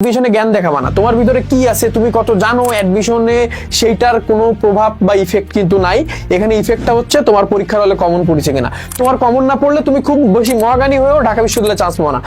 অ্যাডমিশনে জ্ঞান না। তোমার ভিতরে কি আছে, তুমি কত জানো সেইটার কোনো প্রভাব বা ইফেক্ট কিন্তু নাই। এখানে ইফেক্টটা হচ্ছে তোমার পরীক্ষার হলে কমন পড়েছে কিনা। তোমার কমন না পড়লে তুমি খুব বেশি হয়েও ঢাকা বিশ্ববিদ্যালয়ে চান্স পাবো না।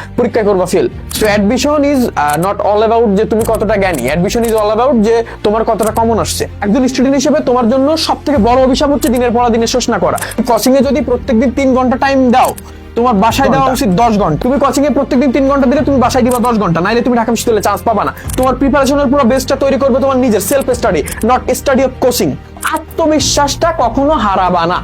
করবা fail so admission is not all about যে তুমি কতটা জ্ঞানী। অ্যাডমিশন ইজ অল অ্যাবাউট যে তোমার কতটা কমন আসছে। একজন স্টুডেন্ট হিসেবে তোমার জন্য সব থেকে বড় অভিশাপ হচ্ছে দিনের পর দিনের শেষ করা। কোচিং এ যদি প্রত্যেকদিন তিন ঘণ্টা টাইম দাও তোমার বাসায় দেওয়া উচিত দশ ঘণ্টা। তুমি কোচিং এ প্রত্যেকদিন তিন ঘণ্টা দিলে তুমি বাসায় দিবা দশ ঘণ্টা নাইলে তুমি ঢাকা বিশ্ববিদ্যালয়ে চান্স পাবা না। তোমার প্রিপারেশনের পুরো বেসটা তৈরি করবে তোমার নিজের self study not study of coaching আত্মবিশ্বাসটা কখনো হারাবা না।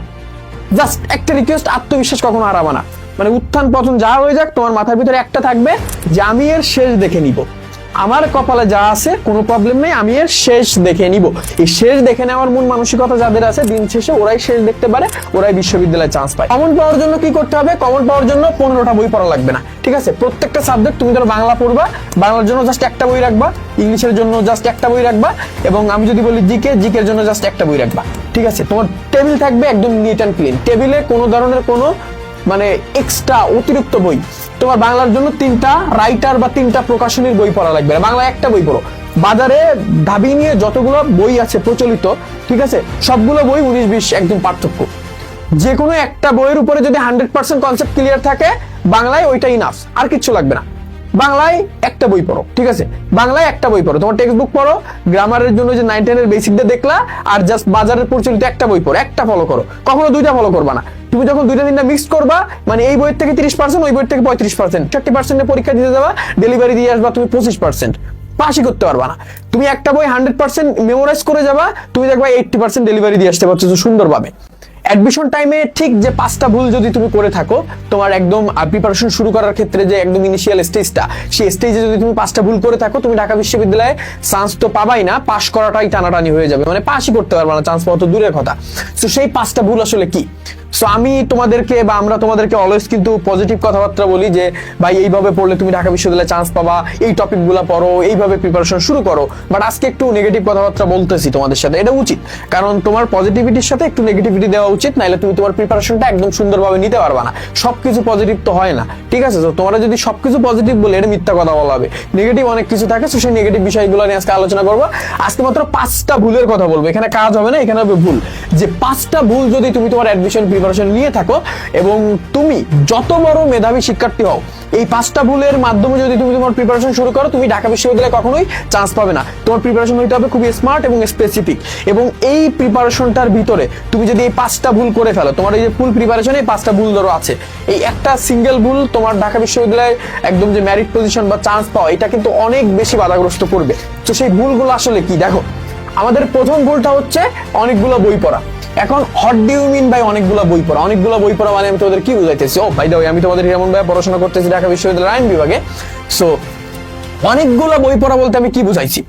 জাস্ট একটা রিকোয়েস্ট আত্মবিশ্বাস কখনো হারাবা না। মানে উত্থান পতন যা হয়ে যাক তোমার মাথার ভিতরে একটা থাকবে যে আমি এর শেষ দেখে নিব। আমার কপালে যা আছে, কোনো প্রবলেম নেই, আমি এর শেষ দেখে নিব। এই শেষ দেখে নেওয়ার মন মানসিকতা যাদের আছে, দিন শেষে ওরাই শেষ দেখতে পারে, ওরাই বিশ্ববিদ্যালয়ে চান্স পায়। কমন পাওয়ার জন্য কি করতে হবে? কমন পাওয়ার জন্য পনেরোটা বই পড়া লাগবে না, ঠিক আছে? প্রত্যেকটা সাবজেক্ট তুমি ধরো বাংলা পড়বা, বাংলার জন্য জাস্ট একটা বই রাখবা, ইংলিশের জন্য জাস্ট একটা বই রাখবা, এবং আমি যদি বলি জিকে জিকের জন্য জাস্ট একটা বই রাখবা, ঠিক আছে? তোমার টেবিল থাকবে একদম নিট অ্যান্ড ক্লিন টেবিলে কোনো ধরনের কোনো মানে এক্সট্রা অতিরিক্ত বই তোমার বাংলার জন্য তিনটা রাইটার বা তিনটা প্রকাশনীর বই পড়া লাগবে। না বাংলা একটা বই পড়ো। বাজারে দাবি নিয়ে যতগুলো বই আছে প্রচলিত, ঠিক আছে, সবগুলো বই উনিশ বিশ একদম পার্থক্য। যে কোনো একটা বইয়ের উপরে যদি হান্ড্রেড পার্সেন্ট কনসেপ্ট ক্লিয়ার থাকে, বাংলায় ওইটাই নাফ আর কিচ্ছু লাগবে না। বাংলায় একটা বই পড়ো, ঠিক আছে? বাংলায় একটা বই পড়ো। তোমার টেক্সট বুক পড়ো গ্রামারের জন্য যে নাইন টেনের বেসিকটা দেখলা, আর জাস্ট বাজারের প্রচলিত একটা বই পড়ো, একটা ফলো করো। কখনো দুইটা ফলো করবা না। তুমি যখন দুইটা তিনটা মিক্স করবা মানে এই বইয়ের থেকে তিরিশ পার্সেন্ট ওই বইয়ের থেকে পঁয়ত্রিশ পার্সেন্ট চারটি পার্সেন্টের পরীক্ষা দিতে যাবা ডেলিভারি দিয়ে আসবা, তুমি পঁচিশ পার্সেন্ট পাশই করতে পারবা না। তুমি একটা বই হান্ড্রেড পার্সেন্ট মেমোরাইজ করে যাবা, তুমি দেখবা এইটটি পার্সেন্ট ডেলিভারি দিয়ে আসতে পারছ সুন্দরভাবে। অ্যাডমিশন টাইমে ঠিক যে পাঁচটা ভুল যদি তুমি করে থাকো, তোমার একদম প্রিপারেশন শুরু করার ক্ষেত্রে যে একদম ইনিশিয়াল স্টেজটা সেই স্টেজে যদি তুমি পাঁচটা ভুল করে থাকো, তুমি ঢাকা বিশ্ববিদ্যালয়ে চান্স তো পাবাই না পাস করাটাই টানাটানি হয়ে যাবে। মানে পাশই করতে পারবে না চান্স পাওয়া তো দূরের কথা। তো সেই পাঁচটা ভুল আসলে কি? সো আমি তোমাদেরকে বা আমরা তোমাদেরকে অলওয়েজ কিন্তু পজিটিভ কথাবার্তা বলি যে, ভাই, এইভাবে পড়লে তুমি ঢাকা বিশ্ববিদ্যালয়ে চান্স পাবা, এই টপিকগুলো পড়ো, এইভাবে প্রিপারেশন শুরু করো। বাট আজকে একটু নেগেটিভ কথাবার্তা বলতেছি তোমাদের সাথে, এটা উচিত। কারণ তোমার পজিটিভিটির সাথে একটু নেগেটিভিটি দেওয়া উচিত নাহলে তুমি তোমার প্রিপারেশনটা একদম সুন্দরভাবে নিতে পারবা না। সবকিছু পজিটিভ তো হয় না, ঠিক আছে? তো তোমরা যদি সবকিছু পজিটিভ বলে, এটা মিথ্যা কথা বলা হবে। নেগেটিভ অনেক কিছু থাকে সেই নেগেটিভ বিষয়গুলো নিয়ে আজকে আলোচনা করব। আজকে মাত্র পাঁচটা ভুলের কথা বলব। এখানে কাজ হবে না, এখানে হবে ভুল। যে পাঁচটা ভুল যদি তুমি তোমার অ্যাডমিশন প্রিপারেশন নিয়ে থাকো এবং তুমি যত বড় মেধাবী শিক্ষার্থী হও, এই পাঁচটা ভুলের মাধ্যমে যদি তুমি তোমার প্রিপারেশন শুরু করো, তুমি ঢাকা বিশ্ববিদ্যালয়ে কখনোই চান্স পাবে না। তোমার প্রিপারেশন হইতে হবে খুবই স্মার্ট এবং স্পেসিফিক এবং এই প্রিপারেশনটার ভিতরে তুমি যদি এই পাঁচটা ভুল করে ফেলো, তোমার এই যে ফুল প্রিপারেশনে এই পাঁচটা ভুল ধরো আছে। এই একটা সিঙ্গেল ভুল তোমার ঢাকা বিশ্ববিদ্যালয়ে একদম যে ম্যারিট পজিশন বা চান্স পাওয়া, এটা কিন্তু অনেক বেশি বাধাগ্রস্ত করবে। তো সেই ভুলগুলো আসলে কি? দেখো, আমাদের প্রথম ভুলটা হচ্ছে অনেকগুলো বই পড়া। এখন হট ডিউ মিন ভাই অনেকগুলো বই পড়া? অনেকগুলো বই পড়া মানে আমি তোমাদের কি বুঝাইতেছি? ও ভাই দাও আমি তোমাদের হিরামন ভাই পড়াশোনা করতেছি ঢাকা বিশ্ববিদ্যালয়ের আইন বিভাগে। সো অনেকগুলো বই পড়া বলতে আমি কি বুঝাইছি?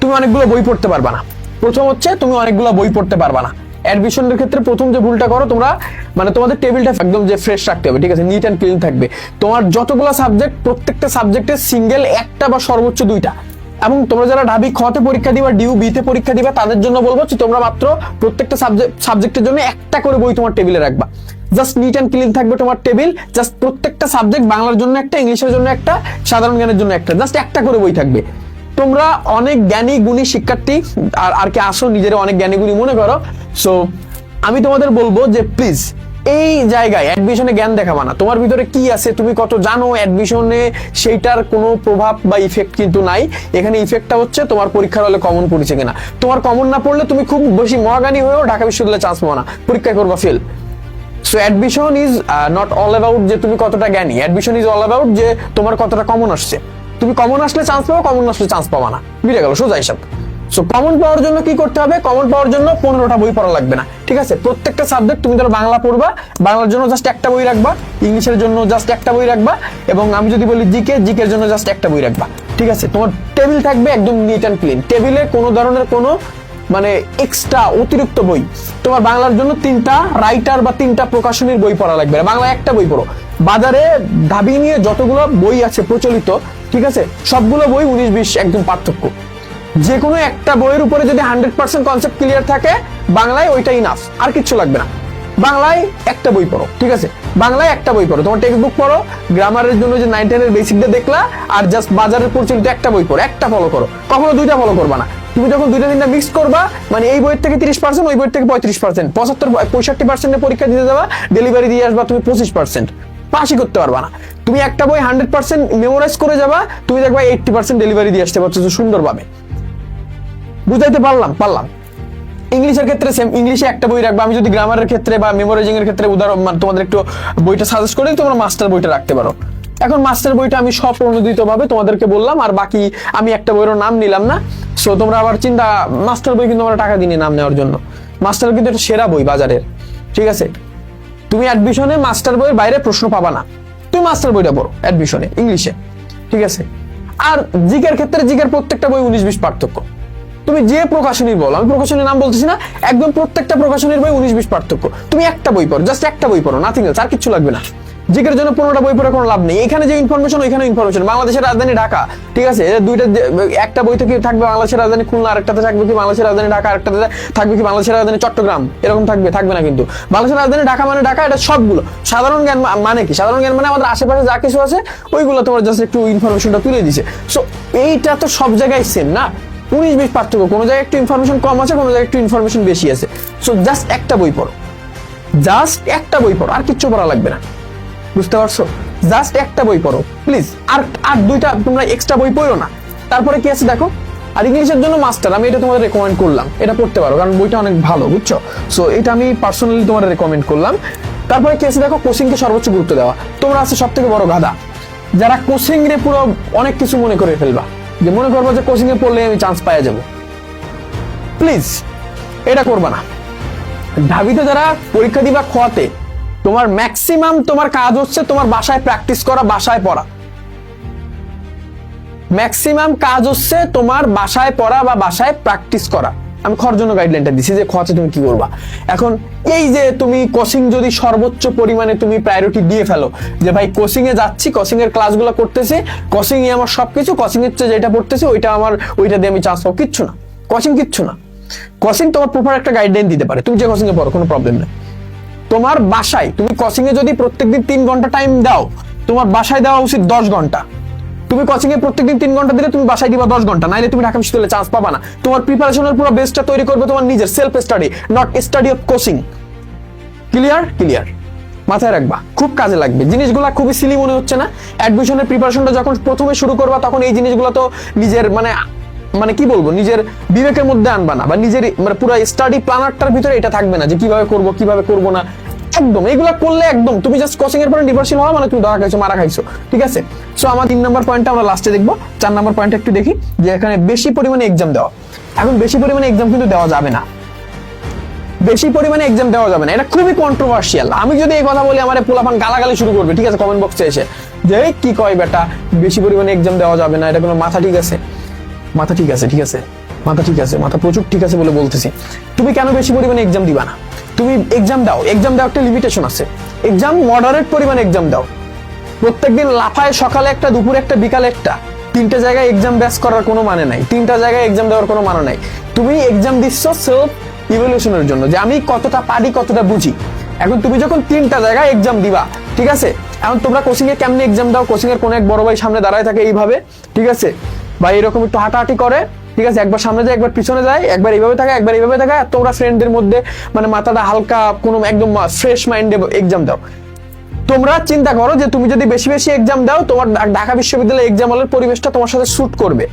তুমি অনেকগুলো বই পড়তে পারবা না। প্রথম হচ্ছে, তুমি অনেকগুলো বই পড়তে পারবা না। অ্যাডমিশনের ক্ষেত্রে প্রথম যে ভুলটা করো, তোমরা মানে তোমাদের টেবিলটা একদম যে ফ্রেশ রাখতে হবে, ঠিক আছে? নিট অ্যান্ড ক্লিন থাকবে। তোমার যতগুলো সাবজেক্ট প্রত্যেকটা সাবজেক্টের সিঙ্গেল একটা বা সর্বোচ্চ দুইটা। এবং তোমরা যারা ঢাবি খতে পরীক্ষা দিবা ডিউ বিতে পরীক্ষা দিবা, তাদের জন্য বলব যে তোমরা মাত্র প্রত্যেকটা সাবজেক্ট সাবজেক্টের জন্য একটা করে বই তোমার টেবিলে রাখবা। জাস্ট নিট অ্যান্ড ক্লিন থাকবে তোমার টেবিল জাস্ট প্রত্যেকটা সাবজেক্ট বাংলার জন্য একটা, ইংলিশের জন্য একটা, সাধারণ জ্ঞানের জন্য একটা জাস্ট একটা করে বই থাকবে। তোমরা অনেক জ্ঞানী, গুণী শিক্ষার্থী, আর আর কি আসো, নিজের অনেক জ্ঞানী, গুণী মনে করো। সো আমি তোমাদের বলব যে প্লিজ এই জায়গায় অ্যাডমিশনে জ্ঞান দেখাবা না। তোমার ভিতরে কি আছে, তুমি কত জানো অ্যাডমিশনে সেইটার কোনো প্রভাব বা ইফেক্ট কিন্তু নাই। এখানে ইফেক্টটা হচ্ছে তোমার পরীক্ষার হলে কমন পড়েছে কিনা। তোমার কমন না পড়লে তুমি খুব বেশি মহাগানি হয়েও ঢাকা বিশ্ববিদ্যালয়ে চান্স পাবো না। পরীক্ষায় করবা fail so admission is not all about যে তুমি কতটা জ্ঞানী। অ্যাডমিশন ইজ অল অ্যাবাউট যে তোমার কতটা কমন আসছে। তুমি কমন আসলে চান্স পাবো কমন আসলে চান্স পাবা না। বুঝে গেল, সোজা হিসাব। সো কমন পাওয়ার জন্য কি করতে হবে? কমন পাওয়ার জন্য পনেরোটা বই পড়া লাগবে না। ঠিক আছে? প্রত্যেকটা সাবজেক্ট তুমি ধরো বাংলা পড়বা, বাংলার জন্য জাস্ট একটা বই রাখবা, ইংলিশের জন্য জাস্ট একটা বই রাখবা, এবং আমি যদি বলি জিকে জিকের জন্য জাস্ট একটা বই রাখবা। ঠিক আছে? তোমার টেবিল থাকবে একদম নিট অ্যান্ড ক্লিন টেবিলে কোনো ধরনের কোনো মানে এক্সট্রা অতিরিক্ত বই। তোমার বাংলার জন্য তিনটা রাইটার বা তিনটা প্রকাশনীর বই পড়া লাগবে বাংলা একটা বই পড়ো। বাজারে দাবি নিয়ে যতগুলো বই আছে প্রচলিত, ঠিক আছে? সবগুলো বই উনিশ, বিশ একদম পার্থক্য। যে কোনো একটা বইয়ের উপরে যদি হান্ড্রেড পার্সেন্ট কনসেপ্ট ক্লিয়ার থাকে, বাংলায় ওইটাই নাফ আর কিচ্ছু লাগবে না। বাংলায় একটা বই পড়ো, ঠিক আছে? বাংলায় একটা বই পড়ো, তোমার টেক্সট বুক পড়ো গ্রামারের জন্য যে নাইন টেনের বেসিকটা দেখলা, আর জাস্ট বাজারের প্রচলিত একটা বই পড়ো, একটা ফলো করো। কখনো দুইটা ফলো করবা না। তুমি যখন দুইটা, তিনটা মিক্স করবা মানে এই বইয়ের থেকে তিরিশ পার্সেন্ট ওই বইয়ের থেকে পঁয়ত্রিশ পার্সেন্ট পঁচাত্তর, পঁয়ষট্টি পার্সেন্টের পরীক্ষা দিতে যাবা ডেলিভারি দিয়ে আসবা তুমি পঁচিশ পার্সেন্ট পাশই করতে পারবা না। তুমি একটা বই হান্ড্রেড পার্সেন্ট মেমোরাইজ করে যাবা, তুমি দেখবা এইটটি পার্সেন্ট ডেলিভারি দিয়ে আসতে পারছ সুন্দরভাবে। বুঝাইতে পারলাম পারলাম। ইংলিশের ক্ষেত্রে সেম ইংলিশে একটা বই রাখবা, আমি যদি গ্রামারের ক্ষেত্রে বা মেমোরাইজিং এর ক্ষেত্রে উদাহরণ মানে তোমাদের একটু বইটা সাজেস্ট করি তোমরা মাস্টার বইটা রাখতে পারো। এখন মাস্টার বইটা আমি সব ভাবে তোমাদেরকে বললাম, আর বাকি আমি একটা বইয়ের নাম নিলাম না। সো তোমরা আবার চিন্তা মাস্টার বই কিন্তু আমরা টাকা দিই নাম নেওয়ার জন্য। মাস্টার কিন্তু একটা সেরা বই বাজারের, ঠিক আছে? তুমি অ্যাডমিশনে মাস্টার বইয়ের বাইরে প্রশ্ন পাবা না। তুমি মাস্টার বইটা পড়ো অ্যাডমিশনে ইংলিশে, ঠিক আছে? আর জিকের ক্ষেত্রে জিকের প্রত্যেকটা বই উনিশ বিশ পার্থক্য। তুমি যে প্রকাশনীর বলো, আমি প্রকাশনীর নাম বলতেছি না, একদম প্রত্যেকটা প্রকাশনীর বই উনিশ বিশ পার্থক্য। তুমি একটা বই পড়ো জাস্ট একটা বই পড়ো নাথিং এলস আর কিছু লাগবে না। জিকের জন্য পনেরোটা বই পড়ে কোনো লাভ নেই। এখানে যে ইনফরমেশন ওইখানে ইনফরমেশন বাংলাদেশের রাজধানী ঢাকা, ঠিক আছে? দুইটা একটা বইতে কি থাকবে বাংলাদেশের রাজধানী খুলনা, আরেকটাতে থাকবে কি বাংলাদেশের রাজধানী ঢাকা, আরেকটাতে থাকবে কি বাংলাদেশের রাজধানী চট্টগ্রাম? এরকম থাকবে থাকবে না কিন্তু। বাংলাদেশের রাজধানী ঢাকা মানে ঢাকা, এটা সবগুলো। সাধারণ জ্ঞান মানে কি? সাধারণ জ্ঞান মানে আমাদের আশেপাশে যা কিছু আছে, ওইগুলো তোমার জাস্ট একটু ইনফরমেশনটা তুলে দিছে। সো এইটা তো সব জায়গায় সেম না? উনিশ বিশ পার্থক্য। কোনো জায়গায় একটু ইনফরমেশন কম আছে, কোনো জায়গায় একটু ইনফরমেশন বেশি আছে। সো জাস্ট একটা বই পড়ো। জাস্ট একটা বই পড়ো, আর কিচ্ছু পড়া লাগবে না। বুঝতে পারছ? জাস্ট একটা বই পড়ো প্লিজ আর আর দুইটা তোমরা এক্সট্রা বই পড়ো না। তারপরে কি আছে দেখো? আর ইংলিশের জন্য মাস্টার আমি এটা তোমাদের রেকমেন্ড করলাম। এটা পড়তে পারো, কারণ বইটা অনেক ভালো, বুঝছ? সো এটা আমি পার্সোনালি তোমার রেকমেন্ড করলাম। তারপরে কি আছে দেখো? কোচিংকে সর্বোচ্চ গুরুত্ব দেওয়া। তোমরা আছে সব থেকে বড় গাধা। যারা কোচিং রে পুরো অনেক কিছু মনে করে ফেলবা। যে মনে করব যে কোচিং এ পড়লে আমি চান্স পাওয়া যাব। প্লিজ এটা করবা না। ঢাবিতে যারা পরীক্ষা দিবা খোয়াতে, তোমার ম্যাক্সিমাম তোমার কাজ হচ্ছে তোমার বাসায় প্র্যাকটিস করা, বাসায় পড়া। ম্যাক্সিমাম কাজ হচ্ছে তোমার বাসায় পড়া বা বাসায় প্র্যাকটিস করা। আমি খর জন্য গাইডলাইনটা দিছি যে খতে তুমি কি করবা। এখন এই যে তুমি কোচিং যদি সর্বোচ্চ পরিমাণে তুমি প্রায়োরিটি দিয়ে ফেলো, যে ভাই কোচিং এ যাচ্ছি কোচিং এর ক্লাসগুলো করতেছি কোচিং এ আমার সবকিছু কোচিং এর চেয়ে যেটা পড়তেছি, ওইটা আমার, ওইটা দিয়ে আমি চান্স পাবো, কিচ্ছু না। কোচিং কিচ্ছু না। কোচিং তোমার প্রপার একটা গাইডলাইন দিতে পারে। তুমি যে কোচিং এ পড়ো, কোনো প্রবলেম নেই। তোমার বাসায়, তুমি কোচিং এ যদি প্রত্যেকদিন তিন ঘণ্টা টাইম দাও, তোমার বাসায় দেওয়া উচিত দশ ঘণ্টা। তুমি কোচিং এ প্রত্যেকদিন তিন ঘণ্টা দিলে তুমি বাসায় দিবা দশ ঘণ্টা, নাইলে তুমি ঢাকা বিশ্ববিদ্যালয়ে চান্স পাবা না। তোমার প্রিপারেশনের পুরো বেসটা তৈরি করবে তোমার নিজের self study not study of coaching clear clear মাথায় রাখবা, খুব কাজে লাগবে। জিনিসগুলো খুবই সিলি মনে হচ্ছে না? অ্যাডমিশনের প্রিপারেশনটা যখন প্রথমে শুরু করবা, তখন এই জিনিসগুলো তো নিজের মানে মানে কি বলব, নিজের বিবেকের মধ্যে আনবা না, বা নিজের মানে পুরো স্টাডি প্ল্যানারটার ভিতরে এটা থাকবে না যে কীভাবে করব কীভাবে করব না। একদম, এগুলো করলে একদম, তুমি জাস্ট কোচিং এর পরে নির্ভরশীল হওয়া মানে তুমি ধরা খাইছো, মারা খাইছো, ঠিক আছে? সো আমার তিন নম্বর পয়েন্টটা আমরা লাস্টে দেখব, চার নম্বর পয়েন্টটা একটু দেখি, যে এখানে বেশি পরিমাণে এক্সাম দেওয়া। এখন বেশি পরিমাণে এক্সাম কিন্তু দেওয়া যাবে না। বেশি পরিমাণে এক্সাম দেওয়া যাবে না। এটা খুবই কন্ট্রোভার্সিয়াল আমি যদি এই কথা বলি, আমার পোলাপান গালাগালি শুরু করবে, ঠিক আছে? কমেন্ট বক্সে এসে। যে কি কয় বেটা? বেশি পরিমাণে এক্সাম দেওয়া যাবে না। এটা কোনো মাথা ঠিক আছে? মাথা ঠিক আছে ঠিক আছে? মাথা ঠিক আছে, মাথা প্রচুর ঠিক আছে বলে বলতেছি। তুমি কেন বেশি পরিমাণে এক্সাম দিবা না? তুমি এক্সাম দাও এক্সাম দাও একটা লিমিটেশন আছে। এক্সাম মডারেট পরিমাণে এক্সাম দাও। প্রত্যেকদিন লাফায় সকালে একটা, দুপুরে একটা, বিকালে একটা। তিনটা জায়গায় এক্সাম ব্যাস করার কোনো মানে নাই। তিনটা জায়গায় এক্সাম দেওয়ার কোনো মানে নাই। তুমি এক্সাম দিচ্ছ সেলফ ইভলিউশনের জন্য, যে আমি কতটা পারি, কতটা বুঝি। এখন তুমি যখন তিনটা জায়গায় এক্সাম দিবা, ঠিক আছে? এখন তোমরা কোচিং এ কেমনে এক্সাম দাও? কোচিং এর কোন এক বড় ভাই সামনে দাঁড়ায় থাকে এইভাবে, ঠিক আছে? বা এরকম একটু হাঁটাহাঁটি করে ঠিক আছে, একবার সামনে যায় একবার পিছনে যায়, একবার এইভাবে থাকে, একবার এইভাবে থাকে আর তোমরা ফ্রেন্ডদের মধ্যে মানে মাথাটা হালকা কোনো একদম ফ্রেশ মাইন্ডে এক্সাম দাও। তোমরা চিন্তা করো যে তুমি যদি বেশি বেশি এক্সাম দাও, তোমার ঢাকা বিশ্ববিদ্যালয়ে এক্সাম হলের পরিবেশটা তোমার সাথে শুট করবে।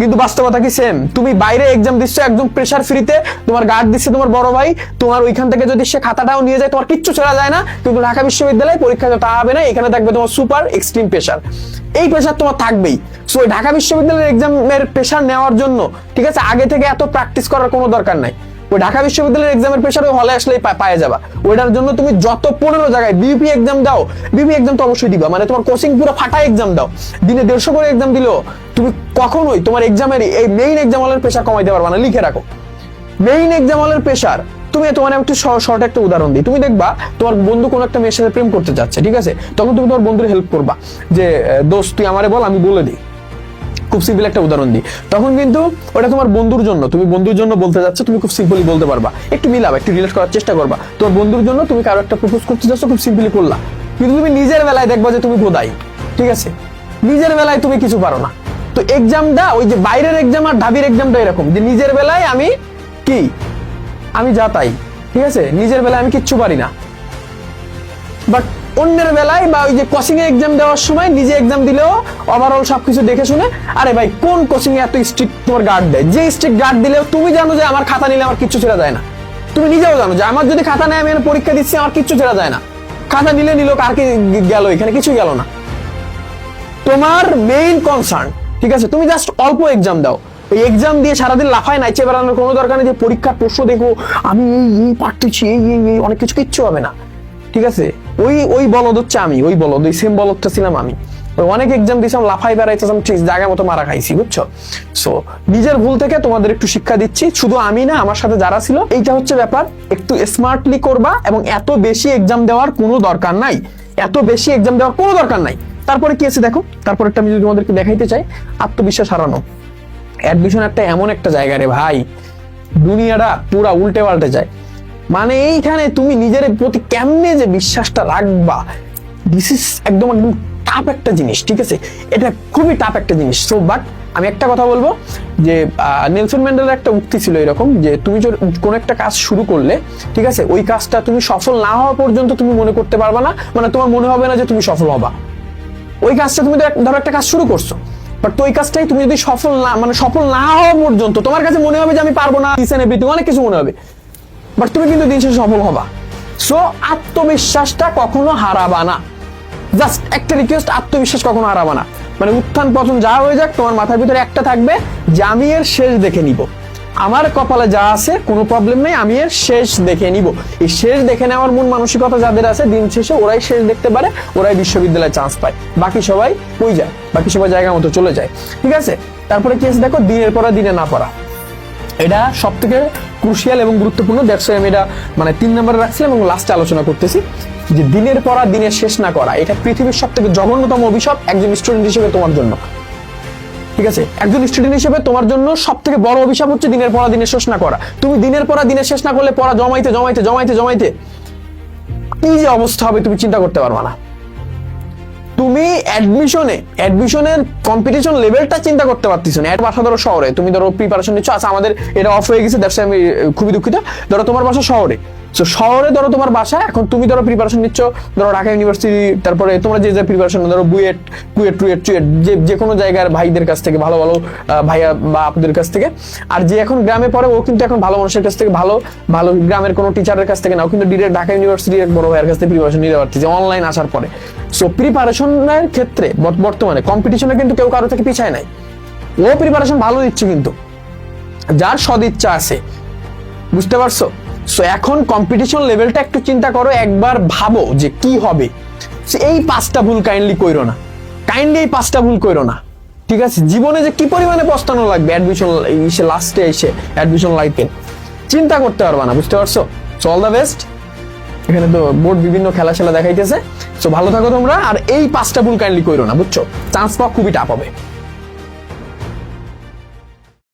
কিন্তু বাস্তবতা কি সেম তুমি বাইরে এক্সাম দিচ্ছ, একদম প্রেশার ফ্রিতে তোমার গার্ড দিচ্ছে তোমার বড় ভাই, তোমার ওইখান থেকে যদি সে খাতাটাও নিয়ে যায়, তোমার কিচ্ছু ছেড়া যায় না, কিন্তু ঢাকা বিশ্ববিদ্যালয়ে পরীক্ষা তা হবে না, এখানে থাকবে তোমার সুপার এক্সট্রিম প্রেশার এই প্রেশার তোমার থাকবেই। সো ঢাকা বিশ্ববিদ্যালয়ের এক্সামের প্রেশার নেওয়ার জন্য, ঠিক আছে, আগে থেকে এত প্র্যাকটিস করার কোনো দরকার নাই। ওই ঢাকা বিশ্ববিদ্যালয়ের এক্সামের প্রেশার ওই হলে আসলেই পায়ে যাবা। ওইটার জন্য তুমি যত পনেরো জায়গায় বিপি এক্সাম দাও বিপি এক্সাম তো অবশ্যই দিবা। মানে তোমার কোচিং পুরো ফাটা এক্সাম দাও। দিনে দেড়শো করে এক্সাম দিলেও তুমি কখনোই তোমার এক্সামের এই মেইন এক্সাম হলের প্রেশার কমাইতে পারবা না। লিখে রাখো। মেইন এক্সাম হলের প্রেশার তুমি তোমার একটু শর্ট একটা উদাহরণ দিই। তুমি দেখবা তোমার বন্ধু কোনো একটা মেয়ের সাথে প্রেম করতে যাচ্ছে, ঠিক আছে? তখন তুমি তোমার বন্ধুর হেল্প করবা। যে দোস্ত, তুই আমারে বল, আমি বলে দিই। খুব সিম্পল একটা উদাহরণ দিই। তখন কিন্তু ওটা তোমার বন্ধুর জন্য, তুমি বন্ধুর জন্য বলতে যাচ্ছ, তুমি খুব সিম্পলি বলতে পারবা। একটু মিলাবা একটু রিলেট করার চেষ্টা করবা। তোমার বন্ধুর জন্য তুমি কারও একটা প্রপোজ করতে যাচ্ছ, খুব সিম্পলি করলা। কিন্তু তুমি নিজের বেলায় দেখবা যে তুমি বোধাই ঠিক আছে? নিজের বেলায় তুমি কিছু পারো না। তো এক্সামটা ওই যে বাইরের এক্সাম আর ঢাবির এক্সামটা এরকম, যে নিজের বেলায় আমি কি? আমি যা তাই, ঠিক আছে? নিজের বেলায় আমি কিচ্ছু পারি না। বাট অন্যের বেলায় বা ওই যে কোচিং এ এক্সাম দেওয়ার সময় নিজে এক্সাম দিলেও ওভারঅল সবকিছু দেখে শুনে, আরে ভাই, কোন কোচিং এ এত স্ট্রিক্ট তোমার গার্ড দেয়? যে স্ট্রিক্ট গার্ড দিলেও তুমি জানো যে আমার খাতা নিলে আমার কিচ্ছু ছেড়া যায় না। তুমি নিজেও জানো যে আমার যদি খাতা নেয়, আমি পরীক্ষা দিচ্ছি, আমার কিচ্ছু ছেড়া যায় না। খাতা নিলে নিল, কার কি গেল এখানে? কিছুই গেল না। তোমার মেইন কনসার্ন ঠিক আছে? তুমি জাস্ট অল্প এক্সাম দাও। এই এক্সাম দিয়ে সারাদিন লাফায়, নাইচে বেড়ানোর কোনো দরকার নেই যে পরীক্ষার প্রশ্ন দেখো আমি এই এই পারতেছি এই এই, অনেক কিছু কিচ্ছু হবে না। ঠিক আছে? ওই ওই বলদ হচ্ছে আমি, ওই বলদ, ওই সেম বলদটা ছিলাম আমি। অনেক এক্সাম দিয়েছিলাম লাফাই বেড়াইতেছিলাম, ঠিক জায়গা মতো মারা খাইছি, বুঝছ? সো নিজের ভুল থেকে তোমাদের একটু শিক্ষা দিচ্ছি, শুধু আমি না, আমার সাথে যারা ছিল, এইটা হচ্ছে ব্যাপার, একটু স্মার্টলি করবা এবং এত বেশি এক্সাম দেওয়ার কোনো দরকার নাই। এত বেশি এক্সাম দেওয়ার কোনো দরকার নাই। তারপরে কি আছে দেখো? তারপরে আমি যদি তোমাদেরকে দেখাইতে চাই, আত্মবিশ্বাস হারানো। অ্যাডমিশন একটা এমন একটা জায়গা রে ভাই। দুনিয়াটা পুরা উল্টে পাল্টে যায়। মানে এইখানে তুমি নিজের প্রতি কেমনে যে বিশ্বাসটা রাখবা? দিস ইজ একদম একদম টাফ একটা জিনিস, ঠিক আছে? এটা খুবই টাফ একটা জিনিস। সো বাট আমি একটা কথা বলব, যে নেলসন ম্যান্ডেলের একটা উক্তি ছিল এরকম, যে তুমি কোনো একটা কাজ শুরু করলে, ঠিক আছে, ওই কাজটা তুমি সফল না হওয়া পর্যন্ত তুমি মনে করতে পারবা না মানে তোমার মনে হবে না যে তুমি সফল হবা। ওই কাজটা তুমি ধর- একটা কাজ শুরু করছ বাট ওই কাজটাই তুমি যদি সফল না মানে সফল না হওয়া পর্যন্ত তোমার কাছে মনে হবে যে আমি পারব না অনেক কিছু মনে হবে। বাট তুমি কিন্তু দিন শেষে সফল হবা। সো আত্মবিশ্বাসটা কখনো হারাবা না। জাস্ট একটা রিকোয়েস্ট আত্মবিশ্বাস কখনো হারাবা না। মানে উত্থান পতন যা হয়ে যাক, তোমার মাথার ভিতরে একটা থাকবে যে আমি এর শেষ দেখে নিব। আমার কপালে যা আছে, কোনো প্রবলেম নেই, আমি এর শেষ দেখে নিব। এই শেষ দেখে নেওয়ার মন মানসিকতা যাদের আছে, দিন শেষে ওরাই শেষ দেখতে পারে, ওরাই বিশ্ববিদ্যালয়ে চান্স পায়। বাকি সবাই কই যায়? বাকি সবাই জায়গা মতো চলে যায়। ঠিক আছে? তারপরে কি দেখো? দিনের পর দিনে না পড়া। এটা সব থেকে ক্রুশিয়াল এবং গুরুত্বপূর্ণ দ্যাটস আমি এটা মানে তিন নম্বরে রাখছিলাম এবং লাস্টে আলোচনা করতেছি, যে দিনের পড়া দিনের শেষ না করা, এটা পৃথিবীর সব থেকে জঘন্যতম অভিশাপ একজন স্টুডেন্ট হিসেবে তোমার জন্য। ঠিক আছে? একজন স্টুডেন্ট হিসেবে তোমার জন্য সব থেকে বড় অভিশাপ হচ্ছে দিনের পড়া দিনের শেষ না করা। তুমি দিনের পড়া দিনের শেষ না করলে পড়া জমাইতে জমাইতে জমাইতে জমাইতে, কি যে অবস্থা হবে তুমি চিন্তা করতে পারবা না। তুমি অ্যাডমিশনে অ্যাডমিশনের কম্পিটিশন লেভেলটা চিন্তা করতে পারতেছো না। বাসা ধরো শহরে। তুমি ধরো প্রিপারেশন নিচ্ছ। আচ্ছা আমাদের এটা অফ হয়ে গেছে দ্যাটস আমি খুবই দুঃখিত। ধরো তোমার বাসা শহরে। তো শহরে ধরো তোমার বাসা এখন তুমি ধরো প্রিপারেশন নিচ্ছ, ধরো ঢাকা ইউনিভার্সিটি তারপরে তোমরা যে যে প্রিপারেশন ধরো বুয়েট কুয়েট টুয়েট টুয়েট যে যে কোনো জায়গার ভাইদের কাছ থেকে, ভালো ভালো ভাইয়া বা আপুদের কাছ থেকে। আর যে এখন গ্রামে পড়ে, ও কিন্তু এখন ভালো মানুষের কাছ থেকে ভালো ভালো গ্রামের কোনো টিচারের কাছ থেকে নাও কিন্তু ডিরেক্ট ঢাকা ইউনিভার্সিটির এক বড় ভাইয়ের কাছ থেকে প্রিপারেশন নিতে পারতেছে অনলাইন আসার পরে। সো প্রিপারেশনের ক্ষেত্রে, বর্ত- বর্তমানে কম্পিটিশনে কিন্তু কেউ কারও থেকে পিছায় নাই। ও প্রিপারেশন ভালো দিচ্ছে কিন্তু। যার সদিচ্ছা আছে। বুঝতে পারছ? সো এখন কম্পিটিশন লেভেলটা একটু চিন্তা করো, একবার ভাবো যে কি হবে। এই পাঁচটা ভুল কাইন্ডলি কইরো না। কাইন্ডলি এই পাঁচটা ভুল কইরো না। ঠিক আছে? জীবনে যে কি পরিমাণে পস্তানো লাগবে অ্যাডমিশন এসে লাস্টে এসে অ্যাডমিশন লাইফে চিন্তা করতে পারবা না, বুঝতে পারছ? সো অল দ্য বেস্ট এখানে তো বোর্ড বিভিন্ন খেলা খেলা দেখাইতেছে। সো ভালো থাকো তোমরা। আর এই পাঁচটা ভুল কাইন্ডলি কইরো না, বুঝছ? চান্স পাওয়া খুবই টাফ হবে।